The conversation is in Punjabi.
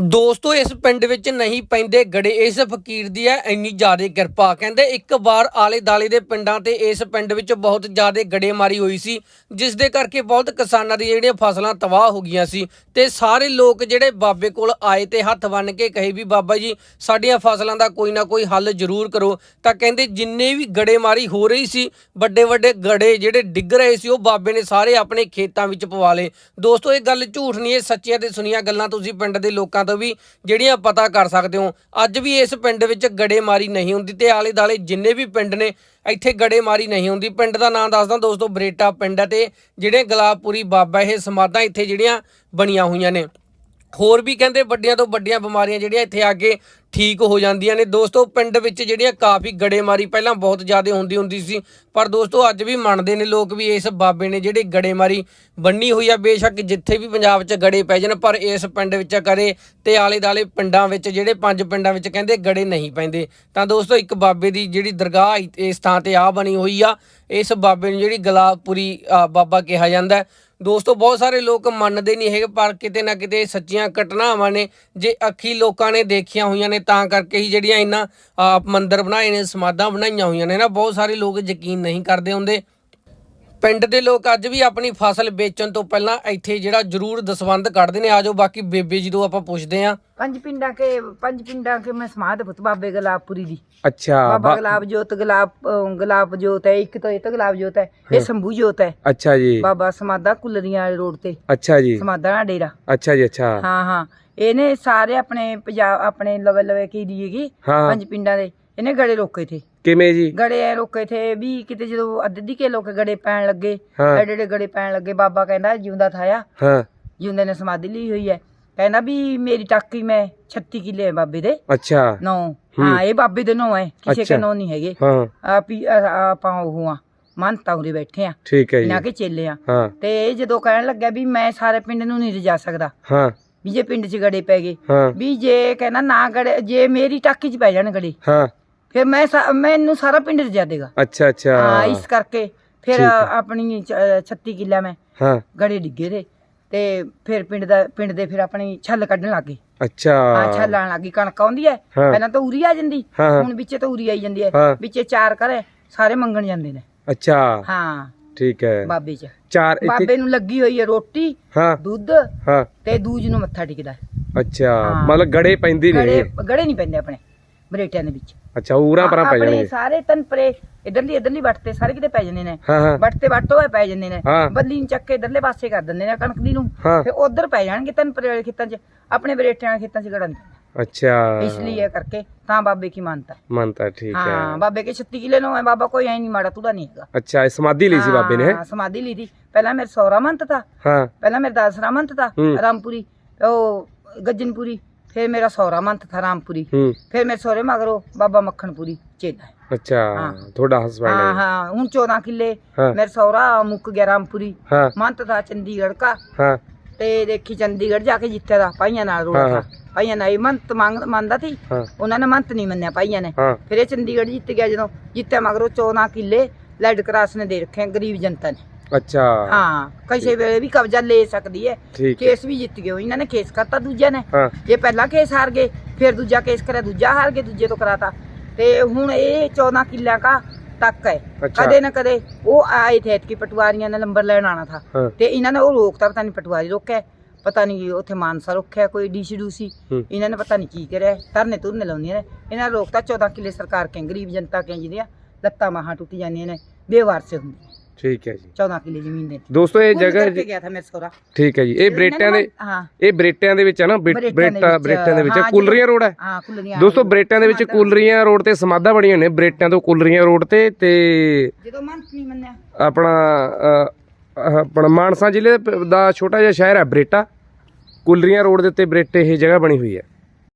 ਦੋਸਤੋ, ਇਸ ਪਿੰਡ ਵਿੱਚ ਨਹੀਂ ਪੈਂਦੇ ਗੜੇ। ਇਸ ਫਕੀਰ ਦੀ ਹੈ ਇੰਨੀ ਜ਼ਿਆਦਾ ਕਿਰਪਾ। ਕਹਿੰਦੇ ਇੱਕ ਵਾਰ ਆਲੇ ਦਾਲੇ ਦੇ ਪਿੰਡਾਂ ਤੇ ਇਸ ਪਿੰਡ ਵਿੱਚ ਬਹੁਤ ਜ਼ਿਆਦਾ ਗੜੇਮਾਰੀ ਹੋਈ ਸੀ, ਜਿਸ ਦੇ ਕਰਕੇ ਬਹੁਤ ਕਿਸਾਨਾਂ ਦੀ ਜਿਹੜੀਆਂ ਫਸਲਾਂ ਤਬਾਹ ਹੋ ਗਈਆਂ ਸੀ ਤੇ ਸਾਰੇ ਲੋਕ ਜਿਹੜੇ ਬਾਬੇ ਕੋਲ ਆਏ ਤੇ ਹੱਥ ਬੰਨ ਕੇ ਕਹੇ ਵੀ, ਬਾਬਾ ਜੀ, ਸਾਡੀਆਂ ਫਸਲਾਂ ਦਾ ਕੋਈ ਨਾ ਕੋਈ ਹੱਲ ਜ਼ਰੂਰ ਕਰੋ। ਤਾਂ ਕਹਿੰਦੇ ਜਿੰਨੇ ਵੀ ਗੜੇਮਾਰੀ ਹੋ ਰਹੀ ਸੀ ਵੱਡੇ ਵੱਡੇ ਗੜੇ ਜਿਹੜੇ ਡਿੱਗ ਰਹੇ ਸੀ, ਉਹ ਬਾਬੇ ਨੇ ਸਾਰੇ ਆਪਣੇ ਖੇਤਾਂ ਵਿੱਚ ਪਵਾ ਲਏ। ਦੋਸਤੋ, ਇਹ ਗੱਲ ਝੂਠ ਨਹੀਂ, ਇਹ ਸੱਚੀਆਂ ਤੇ ਸੁਣੀਆਂ ਗੱਲਾਂ ਤੁਸੀਂ ਪਿੰਡ ਦੇ ਲੋਕਾਂ ਤੋਂ ਵੀ ਜਿਹੜੀਆਂ ਪਤਾ ਕਰ ਸਕਦੇ ਹੋ, ਅੱਜ ਵੀ ਇਸ ਪਿੰਡ ਵਿੱਚ ਗੜੇਮਾਰੀ ਨਹੀਂ ਹੁੰਦੀ ਤੇ ਆਲੇ ਦਾਲੇ ਜਿੰਨੇ ਵੀ ਪਿੰਡ ਨੇ, ਇੱਥੇ ਗੜੇਮਾਰੀ ਨਹੀਂ ਹੁੰਦੀ। ਪਿੰਡ ਦਾ ਨਾਮ ਦੱਸਦਾ ਦੋਸਤੋ, ਬਰੇਟਾ ਪਿੰਡ ਹੈ ਤੇ ਜਿਹੜੇ ਗੁਲਾਬਪੁਰੀ ਬਾਬਾ ਇਹ ਸਮਾਧਾਂ ਇੱਥੇ ਜਿਹੜੀਆਂ ਬਣੀਆਂ ਹੋਈਆਂ ਨੇ। ਹੋਰ ਵੀ ਕਹਿੰਦੇ ਵੱਡੀਆਂ ਤੋਂ ਵੱਡੀਆਂ ਬਿਮਾਰੀਆਂ ਜਿਹੜੀਆਂ ਇੱਥੇ ਆ ਕੇ ਠੀਕ ਹੋ ਜਾਂਦੀਆਂ ਨੇ। ਦੋਸਤੋ, ਪਿੰਡ ਵਿੱਚ ਜਿਹੜੀਆਂ ਕਾਫੀ ਗੜੇਮਾਰੀ ਪਹਿਲਾਂ ਬਹੁਤ ਜ਼ਿਆਦਾ ਹੁੰਦੀ ਹੁੰਦੀ ਸੀ, ਪਰ ਦੋਸਤੋ, ਅੱਜ ਵੀ ਮੰਨਦੇ ਨੇ ਲੋਕ ਵੀ ਇਸ ਬਾਬੇ ਨੇ ਜਿਹੜੇ ਗੜੇਮਾਰੀ ਬੰਨੀ ਹੋਈ ਆ। ਬੇਸ਼ੱਕ ਜਿੱਥੇ ਵੀ ਪੰਜਾਬ 'ਚ ਗੜੇ ਪੈ ਜਾਣ, ਪਰ ਇਸ ਪਿੰਡ ਵਿੱਚ ਕਰੇ ਤੇ ਆਲੇ ਦਾਲੇ ਪਿੰਡਾਂ ਵਿੱਚ, ਜਿਹੜੇ ਪੰਜ ਪਿੰਡਾਂ ਵਿੱਚ ਕਹਿੰਦੇ ਗੜੇ ਨਹੀਂ ਪੈਂਦੇ। ਤਾਂ ਦੋਸਤੋ, ਇੱਕ ਬਾਬੇ ਦੀ ਜਿਹੜੀ ਦਰਗਾਹ ਇਸ ਥਾਂ ਤੇ ਆ ਬਣੀ ਹੋਈ ਆ। ਇਸ ਬਾਬੇ ਨੂੰ ਜਿਹੜੀ ਗੁਲਾਬਪੁਰੀ ਬਾਬਾ ਕਿਹਾ ਜਾਂਦਾ ਦੋਸਤੋ, ਬਹੁਤ ਸਾਰੇ ਲੋਕ ਮੰਨਦੇ ਨਹੀਂ ਹੈਗੇ, ਪਰ ਕਿਤੇ ਨਾ ਕਿਤੇ ਸੱਚੀਆਂ ਘਟਨਾਵਾਂ ਨੇ, ਜੇ ਅੱਖੀ ਲੋਕਾਂ ਨੇ ਦੇਖੀਆਂ ਹੋਈਆਂ ਨੇ, ਤਾਂ ਕਰਕੇ ਹੀ ਜਿਹੜੀਆਂ ਇਹਨਾਂ ਮੰਦਰ ਬਣਾਏ ਨੇ, ਸਮਾਧਾਂ ਬਣਾਈਆਂ ਹੋਈਆਂ ਨੇ ਨਾ, ਬਹੁਤ ਸਾਰੇ ਲੋਕ ਯਕੀਨ ਨਹੀਂ ਕਰਦੇ ਹੁੰਦੇ। ਪਿੰਡ ਦੇ ਲੋਕ ਅੱਜ ਵੀ ਆਪਣੀ ਫਸਲ ਵੇਚਣ ਤੋਂ ਪਹਿਲਾਂ ਇੱਥੇ ਜਿਹੜਾ ਜ਼ਰੂਰ ਦਸਵੰਧ ਕੱਢਦੇ ਨੇ। ਆਜੋ ਬਾਕੀ ਬੇਬੇ ਜਦੋਂ ਆਪਾਂ ਪੁੱਛਦੇ ਆਂ ਪੰਜ ਪਿੰਡਾਂ ਕੇ ਪੰਜ ਪਿੰਡਾਂ ਕੇ ਮੈਂ ਸਮਾਧ ਪੁੱਤ ਬਾਬੇ ਗੁਲਾਬਪੁਰੀ ਦੀ। ਅੱਛਾ ਬਾਬਾ ਬਾ- ਗੁਲਾਬ ਜੋਤ ਗੁਲਾਬ ਅਹ ਗੁਲਾਬ ਜੋਤ ਹੈ ਇੱਕ ਤਾਂ ਇਹ ਤਾਂ ਗੁਲਾਬ ਜੋਤ ਹੈ ਇਹ ਸੰਭੂ ਜੋਤ ਹੈ। ਅੱਛਾ ਜੀ। ਬਾਬਾ ਸਮਾਦਾ ਕੁਲਰੀਆਂ ਵਾਲੇ ਰੋਡ ਤੇ। ਅੱਛਾ ਜੀ। ਸਮਾਦਾ ਦਾ ਡੇਰਾ। ਅੱਛਾ ਜੀ ਅੱਛਾ। ਹਾਂ ਹਾਂ। ਇਹਨੇ ਸਾਰੇ ਆਪਣੇ ਪੰਜਾਬ ਆਪਣੇ ਲਵੇ ਲਵੇ ਕੀ ਦੀਏਗੀ ਹਾਂ। ਪੰਜ ਪਿੰਡਾਂ ਦੇ ਇਹਨੇ ਗੜੇ ਰੋਕੇ ਥੇ ਕਿਵੇਂ ਜੀ? ਗੜੇ ਐ ਰੋਕੇ ਥੇ ਵੀ ਕਿਤੇ ਜਦੋਂ ਅੱਧੀ ਕੇ ਲੋਕ ਗੜੇ ਪੈਣ ਲੱਗੇ ਹਾਂ। ਐਡੇ ਐਡੇ ਗੜੇ ਪੈਣ ਲੱਗੇ ਬਾਬਾ ਕਹਿੰਦਾ ਜਿਉਂਦਾ ਥਾਇਆ। ਹਾਂ। ਜਿਉਂਦੇ ਨੇ ਸਮਾਧੀ ਲਈ ਹੋਈ ਹੈ ਕਹਿੰਦਾ ਵੀ ਮੇਰੀ ਟਾਕੀ ਮੈਂ 36 ਕਿੱਲੇ ਹੈ ਬਾਬੇ ਦੇ। ਅੱਛਾ। ਨੌ। ਹਾਂ। ਇਹ ਬਾਬੇ ਦੇ ਨੌ ਹੈ ਕਿਸੇ ਅੱਛਾ। ਕੇ ਨੌ ਨਹੀਂ ਹੈਗੇ। ਹਾਂ। ਆਪ ਹੀ ਆ- ਆਪਾਂ ਉਹ ਆ ਮੰਨਤਾ ਉਰੇ ਬੈਠੇ ਆ। ਠੀਕ ਹੈ ਜੀ। ਇਹਨਾਂ ਕੇ ਚੇਲੇ ਆ। ਹਾਂ। ਤੇ ਇਹ ਜਦੋਂ ਕਹਿਣ ਲੱਗਿਆ ਵੀ ਮੈਂ ਸਾਰੇ ਪਿੰਡ ਨੂੰ ਨਹੀਂ ਰਜਾ ਸਕਦਾ। ਹਾਂ। ਵੀ ਜੇ ਪਿੰਡ 'ਚ ਗੜੇ ਪੈ ਗਏ। ਹਾਂ। ਵੀ ਜੇ ਕਹਿੰਦਾ ਨਾ ਗੜੇ ਜੇ ਮੇਰੀ ਟਾਕੀ 'ਚ ਪੈ ਜਾਣ ਗੜੇ। ਹਾਂ। ਫਿਰ ਮੈਂ ਸਾ- ਮੈਨੂੰ ਸਾਰਾ ਪਿੰਡ ਰਜਾ ਦੇਗਾ ਅੱਛਾ ਅੱਛਾ। ਹਾਂ ਇਸ ਕਰਕੇ ਫਿਰ ਠੀਕ ਹੈ। ਆਪਣੀ ਚ- 36 ਕਿੱਲਾ ਮੈਂ ਹਾਂ। ਗੜੇ ਡਿੱਗੇ ਦੇ ਤੇ ਫਿਰ ਪਿੰਡ ਦਾ ਪਿੰਡ ਦੇ ਫਿਰ ਆਪਣੀ ਛੱਲ ਕੱਢਣ ਲੱਗੇ ਅੱਛਾ। ਹਾਂ ਛੱਲ ਆਣ ਲੱਗੀ ਕਣਕ ਆਉਂਦੀ ਹੈ ਹਾਂ। ਪਹਿਲਾਂ ਤਾਂ ਉਰੀ ਆ ਜਾਂਦੀ ਹਾਂ ਹਾਂ, ਹੁਣ ਵਿੱਚੇ ਤਾਂ ਉਰੀ ਆਈ ਜਾਂਦੀ ਹੈ ਹਾਂ। ਵਿੱਚੇ ਚਾਰ ਘਰੇ ਸਾਰੇ ਮੰਗਣ ਜਾਂਦੇ ਨੇ। ਅੱਛਾ। ਹਾਂ। ਠੀਕ ਹੈ ਬਾਬੇ 'ਚ। ਚਾਰ ਇੱਥੇ ਬਾਬੇ ਨੂੰ ਲੱਗੀ ਹੋਈ ਹੈ ਰੋਟੀ ਹਾਂ। ਦੁੱਧ ਹਾਂ। ਤੇ ਦੂਜ ਨੂੰ ਮੱਥਾ ਟੇਕਦਾ। ਅੱਛਾ। ਹਾਂ। ਮਤਲਬ ਗੜੇ ਪੈਂਦੀ ਗੜੇ ਨਹੀਂ ਗੜੇ ਨਹੀਂ ਪੈਂਦੇ ਆਪਣੇ ਬਰੇਟਿਆਂ ਦੇ ਵਿੱਚ। ਅੱਛਾ ਉਰਾਂ ਪਰਾਂ ਪੈ ਆਪਣੇ ਜਾਣਗੇ। ਸਾਰੇ ਤਨ ਪਰੇ ਇਧਰਲੀ ਇਧਰਲੀ ਵੱਟ ਤੇ ਸਾਰੇ ਕਿਤੇ ਪੈ ਜਾਂਦੇ ਨੇ। ਹਾਂ ਹਾਂ। ਵੱਟ ਤੇ ਵੱਟ ਹੋਏ ਪੈ ਜਾਂਦੇ ਨੇ। ਹਾਂ। ਬੱਲੀ ਨੂੰ ਚੱਕ ਕੇ ਇਧਰਲੇ ਪਾਸੇ ਕਰ ਦਿੰਦੇ ਨੇ ਕਣਕ ਦੀ ਨੂੰ। ਹਾਂ। ਫਿਰ ਉਧਰ ਪੈ ਜਾਣਗੇ ਤਨ ਪਰੇ ਵਾਲੇ ਖੇਤਾਂ 'ਚ ਆਪਣੇ ਬਰੇਟਿਆਂ ਵਾਲੇ ਖੇਤਾਂ 'ਚ ਗੜਨ। ਅੱਛਾ। ਇਸ ਲਈ ਇਹ ਕਰਕੇ ਤਾਂ ਬਾਬੇ ਕੀ ਮੰਨਤਾ। ਮੰਨਤਾ ਠੀਕ ਹਾਂ। ਹੈ ਬਾਬੇ ਕੇ 36 ਕਿਲੇ ਨੂੰ ਹੈ ਬਾਬਾ ਕੋਈ ਐ ਨਹੀਂ ਮਾੜਾ ਤੂੜਾ ਨਹੀਂ ਹੈਗਾ। ਅੱਛਾ ਇਹ ਸਮਾਧੀ ਲਈ ਸੀ ਬਾਬੇ ਨੇ ਹੈਂ? ਹਾਂ, ਸਮਾਧੀ ਲਈ ਥੀ ਪਹਿਲਾਂ ਮੇਰੇ ਸੌਰਾ ਮੰਤ ਥਾ ਹਾਂ। ਪਹਿਲਾਂ ਮੇਰਾ ਦਾਸਰਾ ਮੰਤ ਹੂੰ। ਰਾਮਪੁਰੀ ਉਹ ਗੱਜਨਪੁਰੀ। ਫਿਰ ਮੇਰਾ ਸੌਰਾ ਮੰਤ ਥਾ ਰਾਮਪੁਰੀ। ਹੂੰ। ਫਿਰ ਮੇਰੇ ਸਹੁਰੇ ਮਗਰੋਂ ਬਾਬਾ ਮੱਖਣਪੁਰੀ ਚੇਤਾ। ਹੈ ਅੱਛਾ ਹਾਂ। ਤੁਹਾਡਾ ਹਸਬੰਡ ਹਾਂ। ਹੈ ਹਾਂ ਹੁਣ 14 ਕਿੱਲੇ। ਹਾਂ। ਮੇਰੇ ਸਹੁਰਾ ਮੁੱਕ ਗਿਆ ਰਾਮਪੁਰੀ। ਹਾਂ। ਮੰਤ ਥਾ ਚੰਡੀਗੜ੍ਹ ਕਾ। ਹਾਂ। ਤੇ ਦੇਖੀ ਚੰਡੀਗੜ੍ਹ ਜਾ ਕੇ ਜਿੱਥੇ ਦਾ ਭਾਈਆਂ ਨਾਲ ਰੋੜਾ ਹਾਂ, ਥਾ। ਭਾਈਆਂ ਨਾਲ ਇਹ ਮੰਤ ਮੰਗ ਮੰਨਦਾ ਸੀ। ਹਾਂ। ਉਹਨਾਂ ਨੇ ਮੰਤ ਨਹੀਂ ਮੰਨਿਆ ਭਾਈਆਂ ਨੇ। ਹਾਂ। ਫਿਰ ਇਹ ਚੰਡੀਗੜ੍ਹ ਜਿੱਤ ਗਿਆ ਜਦੋਂ। ਜਿੱਤੇ ਮਗਰੋਂ 14 ਕਿੱਲੇ ਲੈਡ ਕਰਾਸ ਨੇ ਦੇ ਰੱਖੇ ਆ ਗਰੀਬ ਜਨਤਾ ਨੇ। ਅੱਛਾ। ਹਾਂ ਕਿਸੇ ਵੇਲੇ ਵੀ ਕਬਜ਼ਾ ਲੈ ਸਕਦੀ ਹੈ। ਠੀਕ ਹੈ। ਕੇਸ ਵੀ ਜਿੱਤ ਗਏ ਉਹ। ਇਹਨਾਂ ਨੇ ਕੇਸ ਕਰਤਾ ਦੂਜਿਆਂ ਨੇ। ਹਾਂ। ਇਹ ਪਹਿਲਾ ਕੇਸ ਹਾਰ ਗਏ ਫਿਰ ਦੂਜਾ ਕੇਸ ਕਰਿਆ ਦੂਜਾ ਹਾਰ ਗਏ ਦੂਜੇ ਤੋਂ ਕਰਾਤਾ। ਤੇ ਹੁਣ ਇਹ 14 ਕਿੱਲਿਆਂ ਦਾ ਤੱਕ ਹੈ। ਅੱਛਾ। ਕਦੇ ਨਾ ਕਦੇ ਉਹ ਆਏ ਥੇ ਕਿ ਪਟਵਾਰੀਆਂ ਨੇ ਨੰਬਰ ਲੈਣ ਆਣਾ ਥਾ। ਹਾਂ। ਤੇ ਇਹਨਾਂ ਨੇ ਉਹ ਰੋਕਤਾ ਪਤਾ ਨਹੀਂ ਪਟਵਾਰੀ ਰੋਕਿਆ ਪਤਾ ਨਹੀਂ ਉੱਥੇ ਮਾਨਸਾ ਰੋਕਿਆ ਕੋਈ ਡੀਸੀ ਡੂਸੀ ਹੂੰ। ਇਹਨਾਂ ਨੇ ਪਤਾ ਨਹੀਂ ਕੀ ਕਰਿਆ ਧਰਨੇ ਤੁਰਨੇ ਲਾਉਂਦੀਆਂ ਨੇ। ਇਹਨਾਂ ਨੇ ਰੋਕਤਾ 14 ਕਿੱਲੇ ਸਰਕਾਰ ਕੇ ਗਰੀਬ ਜਨਤਾ ਕੇ ਜਿਹਦੀਆਂ ਲੱਤਾਂ ਮਾਹਾਂ ਟੁੱਟ ਜਾਂਦੀਆਂ ਨੇ ਬੇਵਾਰਸੇ ਹੁੰਦੇ ਠੀਕ ਹੈ ਜੀ। 14 ਕਿੱਲੇ ਜ਼ਮੀਨ ਦੇ ਦੋਸਤੋ ਇਹ ਜਗ੍ਹਾ ਕਰਕੇ ਗਿਆ ਥਾ ਮੇਰੇ ਸੋਰਾ ਠੀਕ ਹੈ ਜੀ। ਇਹ ਬਰੇਟਿਆਂ ਦੇ ਹਾਂ। ਇਹ ਬਰੇਟਿਆਂ ਦੇ ਵਿੱਚ ਹੈ ਨਾ? ਬਰੇਟਾ ਬਰੇਟਿਆਂ ਦੇ ਵਿੱਚ ਕੁਲਰੀਆਂ ਰੋਡ ਹੈ। ਹਾਂ ਕੁੱਲੀਆਂ ਦੋਸਤੋ ਬਰੇਟਿਆਂ ਦੇ ਵਿੱਚ ਕੁਲਰੀਆਂ ਰੋਡ ਤੇ ਸਮਾਧਾਂ ਬਣੀਆਂ ਨੇ ਬਰੇਟਿਆਂ ਤੋਂ ਕੁਲਰੀਆਂ ਰੋਡ ਤੇ ਤੇ ਜਦੋਂ ਮੰਤ ਨਹੀਂ ਮੰਨਿਆ? ਆਪਣਾ ਆਪਣਾ ਮਾਨਸਾ ਜ਼ਿਲ੍ਹੇ ਦਾ ਛੋਟਾ ਜਿਹਾ ਸ਼ਹਿਰ ਹੈ ਬਰੇਟਾ। ਕੁਲਰੀਆਂ ਰੋਡ ਦੇ ਉੱਤੇ ਬਰੇਟੇ ਇਹ ਜਗ੍ਹਾ ਬਣੀ ਹੋਈ ਹੈ।